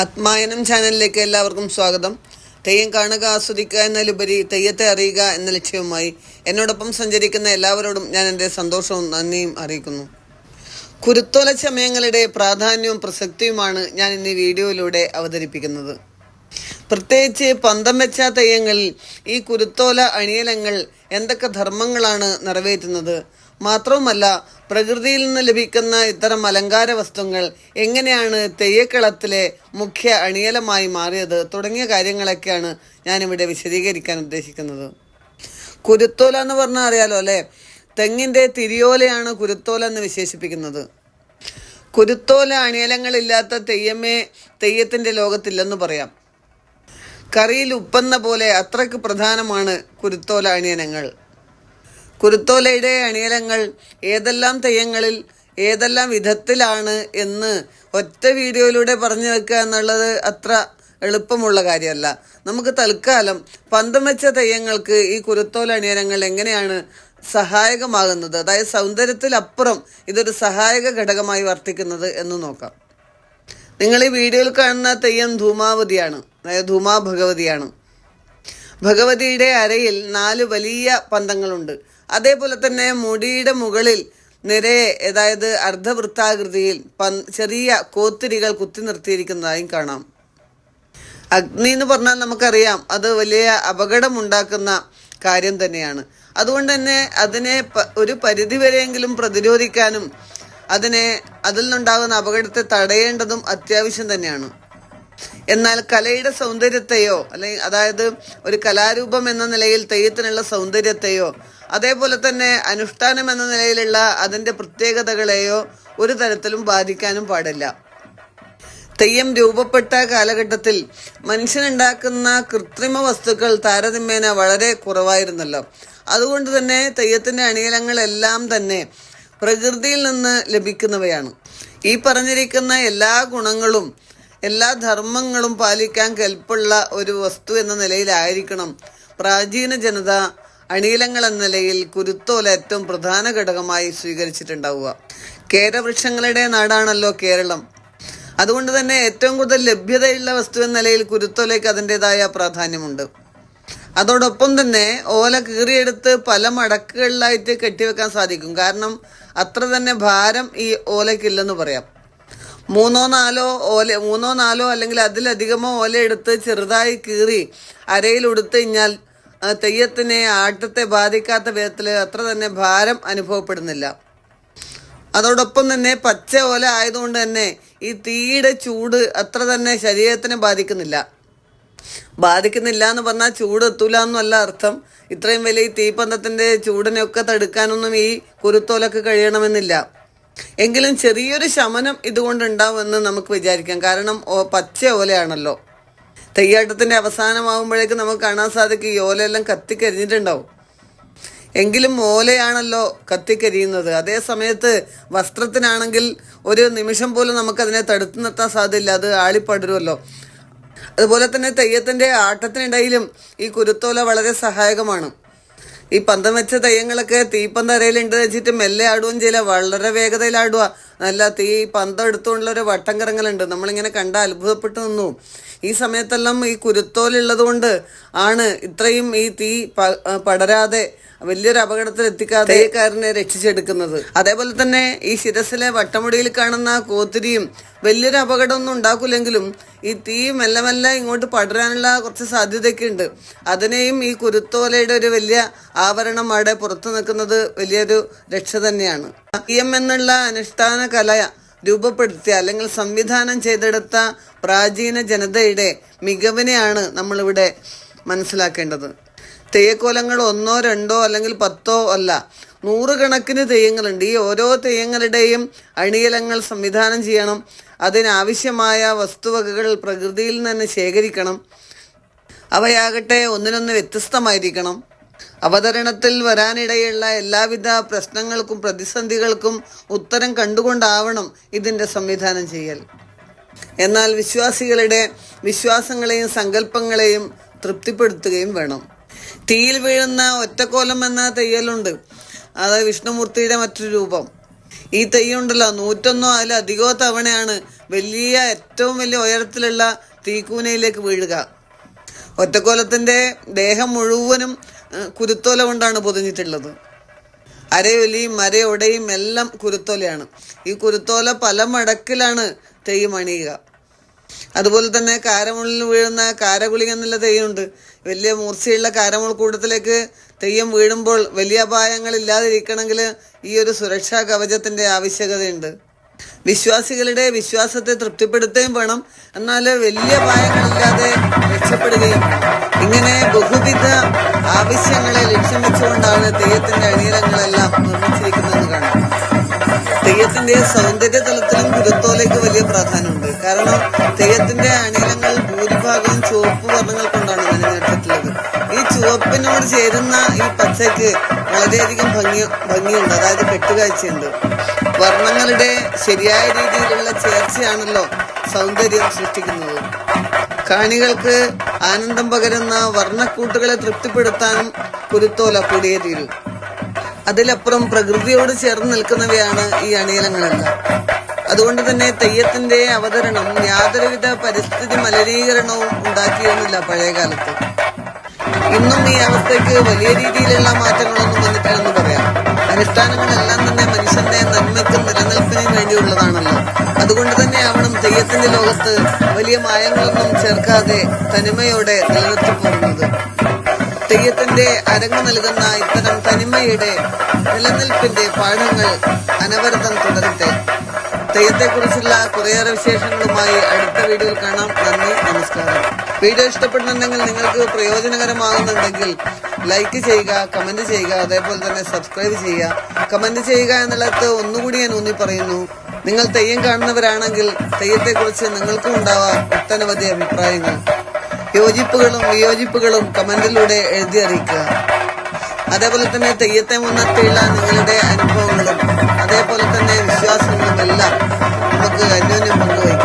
ആത്മായനം ചാനലിലേക്ക് എല്ലാവർക്കും സ്വാഗതം. തെയ്യം കാണുക ആസ്വദിക്കുക എന്നതിലുപരി തെയ്യത്തെ അറിയുക എന്ന ലക്ഷ്യവുമായി എന്നോടൊപ്പം സഞ്ചരിക്കുന്ന എല്ലാവരോടും ഞാൻ എന്റെ സന്തോഷവും നന്ദിയും അറിയിക്കുന്നു. കുരുത്തോല ചമയങ്ങളുടെ പ്രാധാന്യവും പ്രസക്തിയുമാണ് ഞാൻ ഇന്ന് വീഡിയോയിലൂടെ അവതരിപ്പിക്കുന്നത്. പ്രത്യേകിച്ച് പന്തം വെച്ച തെയ്യങ്ങളിൽ ഈ കുരുത്തോല അണിയലങ്ങൾ എന്തൊക്കെ ധർമ്മങ്ങളാണ് നിറവേറ്റുന്നത്? മാത്രവുമല്ല പ്രകൃതിയിൽ നിന്ന് ലഭിക്കുന്ന ഇത്തരം അലങ്കാര വസ്തുക്കൾ എങ്ങനെയാണ് തെയ്യക്കളത്തിലെ മുഖ്യ അണിയലമായി മാറിയത് തുടങ്ങിയ കാര്യങ്ങളൊക്കെയാണ് ഞാനിവിടെ വിശദീകരിക്കാൻ ഉദ്ദേശിക്കുന്നത്. കുരുത്തോല എന്ന് പറഞ്ഞാൽ അറിയാലോ അല്ലേ? തെങ്ങിന്റെ തിരിയോലയാണ് കുരുത്തോല എന്ന് വിശേഷിപ്പിക്കുന്നത്. കുരുത്തോല അണിയലങ്ങളില്ലാത്ത തെയ്യമേ തെയ്യത്തിന്റെ ലോകത്തില്ലെന്ന് പറയാം. കറിയിൽ ഉപ്പെന്ന പോലെ അത്രയ്ക്ക് പ്രധാനമാണ് കുരുത്തോല അണിയനങ്ങൾ. കുരുത്തോലയുടെ അണിയലങ്ങൾ ഏതെല്ലാം തെയ്യങ്ങളിൽ ഏതെല്ലാം വിധത്തിലാണ് എന്ന് ഒറ്റ വീഡിയോയിലൂടെ പറഞ്ഞു വെക്കുക എന്നുള്ളത് അത്ര എളുപ്പമുള്ള കാര്യമല്ല. നമുക്ക് തൽക്കാലം പന്തം വെച്ച തെയ്യങ്ങൾക്ക് ഈ കുരുത്തോല അണിയലങ്ങൾ എങ്ങനെയാണ് സഹായകമാകുന്നത്? അതായത് സൗന്ദര്യത്തിലപ്പുറം ഇതൊരു സഹായക ഘടകമായി വർത്തിക്കുന്നത് എന്ന് നോക്കാം. നിങ്ങൾ ഈ വീഡിയോയിൽ കാണുന്ന തെയ്യം ധൂമാവതിയാണ്. അതായത് ധൂമാ ഭഗവതിയാണ് ഭഗവതിയുടെ അരയിൽ നാല് വലിയ പന്തങ്ങളുണ്ട്. അതേപോലെ തന്നെ മുടിയുടെ മുകളിൽ നിരയെ അതായത് അർദ്ധവൃത്താകൃതിയിൽ ചെറിയ കോത്തിരികൾ കുത്തി നിർത്തിയിരിക്കുന്നതായും കാണാം. അഗ്നി എന്ന് പറഞ്ഞാൽ നമുക്കറിയാം അത് വലിയ അപകടമുണ്ടാക്കുന്ന കാര്യം തന്നെയാണ്. അതുകൊണ്ട് തന്നെ അതിനെ ഒരു പരിധിവരെയെങ്കിലും പ്രതിരോധിക്കാനും അതിനെ അതിൽ നിന്നുണ്ടാകുന്ന അപകടത്തെ തടയേണ്ടതും അത്യാവശ്യം തന്നെയാണ്. എന്നാൽ കലയുടെ സൗന്ദര്യത്തെയോ അല്ലെങ്കിൽ അതായത് ഒരു കലാരൂപം എന്ന നിലയിൽ തെയ്യത്തിനുള്ള സൗന്ദര്യത്തെയോ അതേപോലെ തന്നെ അനുഷ്ഠാനം എന്ന നിലയിലുള്ള അതിന്റെ പ്രത്യേകതകളെയോ ഒരു തരത്തിലും ബാധിക്കാനും പാടില്ല. തെയ്യം രൂപപ്പെട്ട കാലഘട്ടത്തിൽ മനുഷ്യനുണ്ടാക്കുന്ന കൃത്രിമ വസ്തുക്കൾ താരതമ്യേന വളരെ കുറവായിരുന്നല്ലോ. അതുകൊണ്ട് തന്നെ തെയ്യത്തിന്റെ അണിയലങ്ങളെല്ലാം തന്നെ പ്രകൃതിയിൽ നിന്ന് ലഭിക്കുന്നവയാണ്. ഈ പറഞ്ഞിരിക്കുന്ന എല്ലാ ഗുണങ്ങളും എല്ലാ ധർമ്മങ്ങളും പാലിക്കാൻ കെൽപ്പുള്ള ഒരു വസ്തു എന്ന നിലയിലായിരിക്കണം. പ്രാചീന ജനത അണീലങ്ങൾ എന്ന നിലയിൽ കുരുത്തോല ഏറ്റവും പ്രധാന ഘടകമായി സ്വീകരിച്ചിട്ടുണ്ടാവുക. കേരവൃക്ഷങ്ങളുടെ നാടാണല്ലോ കേരളം. അതുകൊണ്ട് തന്നെ ഏറ്റവും കൂടുതൽ ലഭ്യതയുള്ള വസ്തു എന്ന നിലയിൽ കുരുത്തോലയ്ക്ക് അതിന്റെതായ പ്രാധാന്യമുണ്ട്. അതോടൊപ്പം തന്നെ ഓല കീറിയെടുത്ത് പല മടക്കുകളിലായിട്ട് കെട്ടിവെക്കാൻ സാധിക്കും. കാരണം അത്ര തന്നെ ഭാരം ഈ ഓലയ്ക്കില്ലെന്ന് പറയാം. മൂന്നോ നാലോ ഓല മൂന്നോ നാലോ അല്ലെങ്കിൽ അതിലധികമോ ഓല എടുത്ത് ചെറുതായി കീറി അരയിൽ ഉടുത്തു കഴിഞ്ഞാൽ ആ, തെയ്യത്തിനെ ആട്ടത്തെ ബാധിക്കാത്ത വിധത്തിൽ അത്ര തന്നെ ഭാരം അനുഭവപ്പെടുന്നില്ല. അതോടൊപ്പം തന്നെ പച്ച ഓല ആയതുകൊണ്ട് തന്നെ ഈ തീയുടെ ചൂട് അത്ര തന്നെ ശരീരത്തിനെ ബാധിക്കുന്നില്ല. ബാധിക്കുന്നില്ല എന്ന് പറഞ്ഞാൽ ചൂട് എത്തൂല എന്നല്ല അർത്ഥം. ഇത്രയും വലിയ ഈ തീപ്പന്തത്തിന്റെ ചൂടിനെയൊക്കെ തടുക്കാനൊന്നും ഈ കുരുത്തോലൊക്കെ കഴിയണമെന്നില്ല. എങ്കിലും ചെറിയൊരു ശമനം ഇതുകൊണ്ട് ഉണ്ടാവുമെന്ന് നമുക്ക് വിചാരിക്കാം. കാരണം പച്ച ഓലയാണല്ലോ. തെയ്യാട്ടത്തിന്റെ അവസാനമാകുമ്പോഴേക്കും നമുക്ക് കാണാൻ സാധിക്കും ഈ ഓലയെല്ലാം കത്തിക്കരിഞ്ഞിട്ടുണ്ടാവും. എങ്കിലും ഓലയാണല്ലോ കത്തിക്കരിയുന്നത്. അതേ സമയത്ത് വസ്ത്രത്തിനാണെങ്കിൽ ഒരു നിമിഷം പോലും നമുക്കതിനെ തടുത്തു നിർത്താൻ സാധ്യമില്ല അത് ആളിപ്പടരുമല്ലോ. അതുപോലെ തന്നെ തെയ്യത്തിന്റെ ആട്ടത്തിനിടയിലും ഈ കുരുത്തോല വളരെ സഹായകമാണ്. ഈ പന്തം വെച്ച തെയ്യങ്ങളൊക്കെ തീപ്പന്തരയിലുണ്ട് വെച്ചിട്ട് മെല്ലെ ആടുകയും ചെയ്യില്ല. വളരെ വേഗതയിൽ ആടുക നല്ല ഈ പന്തം എടുത്തുകൊണ്ടുള്ള ഒരു വട്ടം കറങ്ങലുണ്ട് നമ്മളിങ്ങനെ കണ്ട അത്ഭുതപ്പെട്ടു നിന്നു. ഈ സമയത്തെല്ലാം ഈ കുരുത്തോലുള്ളത് കൊണ്ട് ആണ് ഇത്രയും ഈ തീ പടരാതെ വലിയൊരു അപകടത്തിൽ എത്തിക്കാതെ കാരനെ രക്ഷിച്ചെടുക്കുന്നത്. അതേപോലെ തന്നെ ഈ ശിരസിലെ വട്ടമുടിയിൽ കാണുന്ന കോത്തിരിയും വലിയൊരു അപകടമൊന്നും ഉണ്ടാക്കില്ലെങ്കിലും ഈ തീ മെല്ലെ മെല്ലെ ഇങ്ങോട്ട് പടരാനുള്ള കുറച്ച് സാധ്യതയൊക്കെ ഉണ്ട് അതിനെയും ഈ കുരുത്തോലയുടെ ഒരു വലിയ ആവരണം അവിടെ പുറത്തു നിൽക്കുന്നത് വലിയൊരു രക്ഷ തന്നെയാണ്. എം എന്നുള്ള അനുഷ്ഠാന കല രൂപപ്പെടുത്തിയ അല്ലെങ്കിൽ സംവിധാനം ചെയ്തെടുത്ത പ്രാചീന ജനതയുടെ മികവിനെയാണ് നമ്മളിവിടെ മനസ്സിലാക്കേണ്ടത്. തെയ്യക്കോലങ്ങൾ ഒന്നോ രണ്ടോ അല്ലെങ്കിൽ പത്തോ അല്ല നൂറുകണക്കിന് തെയ്യങ്ങളുണ്ട്. ഈ ഓരോ തെയ്യങ്ങളുടെയും അണിയലങ്ങൾ സംവിധാനം ചെയ്യണം. അതിനാവശ്യമായ വസ്തുവകകൾ പ്രകൃതിയിൽ നിന്ന് ശേഖരിക്കണം. അവയാകട്ടെ ഒന്നിനൊന്ന് വ്യത്യസ്തമായിരിക്കണം. അവതരണത്തിൽ വരാനിടയുള്ള എല്ലാവിധ പ്രശ്നങ്ങൾക്കും പ്രതിസന്ധികൾക്കും ഉത്തരം കണ്ടുകൊണ്ടാവണം ഇതിന്റെ സംവിധാനം ചെയ്യൽ. എന്നാൽ വിശ്വാസികളുടെ വിശ്വാസങ്ങളെയും സങ്കല്പങ്ങളെയും തൃപ്തിപ്പെടുത്തുകയും വേണം. തീയിൽ വീഴുന്ന ഒറ്റക്കോലം എന്ന തെയ്യലുണ്ട്. അത് വിഷ്ണുമൂർത്തിയുടെ മറ്റൊരു രൂപം. ഈ തെയ്യുണ്ടല്ലോ നൂറ്റൊന്നോ അതിലധികമോ തവണയാണ് വലിയ ഏറ്റവും വലിയ ഉയരത്തിലുള്ള തീക്കൂനയിലേക്ക് വീഴുക. ഒറ്റക്കോലത്തിന്റെ ദേഹം മുഴുവനും കുരുത്തോല കൊണ്ടാണ് പൊതിഞ്ഞിട്ടുള്ളത്. അരയൊലിയും മരയൊടയും എല്ലാം കുരുത്തോലയാണ്. ഈ കുരുത്തോല പല മടക്കിലാണ് തെയ്യം അണിയുക. അതുപോലെ തന്നെ കാരമുള്ളിൽ വീഴുന്ന കാരകുളിക എന്നുള്ള തെയ്യമുണ്ട് വലിയ മൂർച്ചയുള്ള കാരമുൾ കൂട്ടത്തിലേക്ക് തെയ്യം വീഴുമ്പോൾ വലിയ അപായങ്ങൾ ഇല്ലാതിരിക്കണമെങ്കിൽ ഈ ഒരു സുരക്ഷാ കവചത്തിന്റെ ആവശ്യകതയുണ്ട്. വിശ്വാസികളുടെ വിശ്വാസത്തെ തൃപ്തിപ്പെടുത്തുകയും വേണം. എന്നാൽ വലിയ പായങ്ങളില്ലാതെ രക്ഷപ്പെടുകയും ഇങ്ങനെ ബഹുവിധ ആവശ്യങ്ങളെ ലക്ഷ്യം വെച്ചുകൊണ്ടാണ് തെയ്യത്തിന്റെ അണിയറങ്ങളെല്ലാം നിർമ്മിച്ചിരിക്കുന്നതെന്ന് കാണാം. തെയ്യത്തിന്റെ സൗന്ദര്യ തലത്തിലും കുരുത്തോലയ്ക്ക് വലിയ പ്രാധാന്യമുണ്ട്. കാരണം തെയ്യത്തിന്റെ അണീരങ്ങൾ ഭൂരിഭാഗവും ചുവപ്പ് വർണങ്ങൾ കൊണ്ടാണ് മെനഞ്ഞെടുത്തിട്ടുള്ളത് ഈ ചുവപ്പിനോട് ചേരുന്ന ഈ പച്ചയ്ക്ക് വളരെയധികം ഭംഗി ഭംഗിയുണ്ട്. അതായത് കെട്ടുകാഴ്ചയുണ്ട്. വർണങ്ങളുടെ ശരിയായ രീതിയിലുള്ള ചേർച്ചയാണല്ലോ സൗന്ദര്യം സൃഷ്ടിക്കുന്നത്. കാണികൾക്ക് ആനന്ദം പകരുന്ന വർണക്കൂട്ടുകളെ തൃപ്തിപ്പെടുത്താനും കുരുത്തോല കൂടിയേ തീരൂ അതിലപ്പുറം പ്രകൃതിയോട് ചേർന്ന് നിൽക്കുന്നവയാണ് ഈ അണിയലങ്ങളെല്ലാം. അതുകൊണ്ട് തന്നെ തെയ്യത്തിന്റെ അവതരണം യാതൊരുവിധ പരിസ്ഥിതി മലിനീകരണവും ഉണ്ടാക്കിയിരുന്നില്ല പഴയ കാലത്ത് ഇന്നും ഈ അവസ്ഥയ്ക്ക് വലിയ രീതിയിലുള്ള മാറ്റങ്ങളൊന്നും വേണ്ടിയുള്ളതാണല്ലോ അതുകൊണ്ട് തന്നെ ആവണം തെയ്യത്തിന്റെ ലോകത്ത് വലിയ മായങ്ങളൊന്നും ചേർക്കാതെ തനിമയോടെ നിലനിർത്തി പോകുന്നത്. തെയ്യത്തിന്റെ അരങ്ങ് നൽകുന്ന ഇത്തരം തനിമയുടെ നിലനിൽപ്പിന്റെ പാഠങ്ങൾ അനവരതം തുടരട്ടെ. തെയ്യത്തെക്കുറിച്ചുള്ള കുറേയേറെ വിശേഷങ്ങളുമായി അടുത്ത വീഡിയോയിൽ കാണാം. നന്ദി നമസ്കാരം. വീഡിയോ ഇഷ്ടപ്പെടുന്നുണ്ടെങ്കിൽ നിങ്ങൾക്ക് പ്രയോജനകരമാകുന്നുണ്ടെങ്കിൽ ലൈക്ക് ചെയ്യുക കമന്റ് ചെയ്യുക അതേപോലെ തന്നെ സബ്സ്ക്രൈബ് ചെയ്യുക. കമന്റ് ചെയ്യുക എന്നുള്ളത് ഒന്നുകൂടി ഞാൻ ഊന്നി പറയുന്നു. നിങ്ങൾ തെയ്യം കാണുന്നവരാണെങ്കിൽ തെയ്യത്തെക്കുറിച്ച് നിങ്ങൾക്കും ഉണ്ടാവാം ഒട്ടനവധി അഭിപ്രായങ്ങൾ. യോജിപ്പുകളും വിയോജിപ്പുകളും കമന്റിലൂടെ എഴുതി അറിയിക്കുക. അതേപോലെ തന്നെ തെയ്യത്തെ മുന്നത്തിയുള്ള നിങ്ങളുടെ അനുഭവങ്ങളും അതേപോലെ തന്നെ വിശ്വാസങ്ങളും എല്ലാം നമുക്ക് അന്യോന്യം പങ്കുവയ്ക്കാം.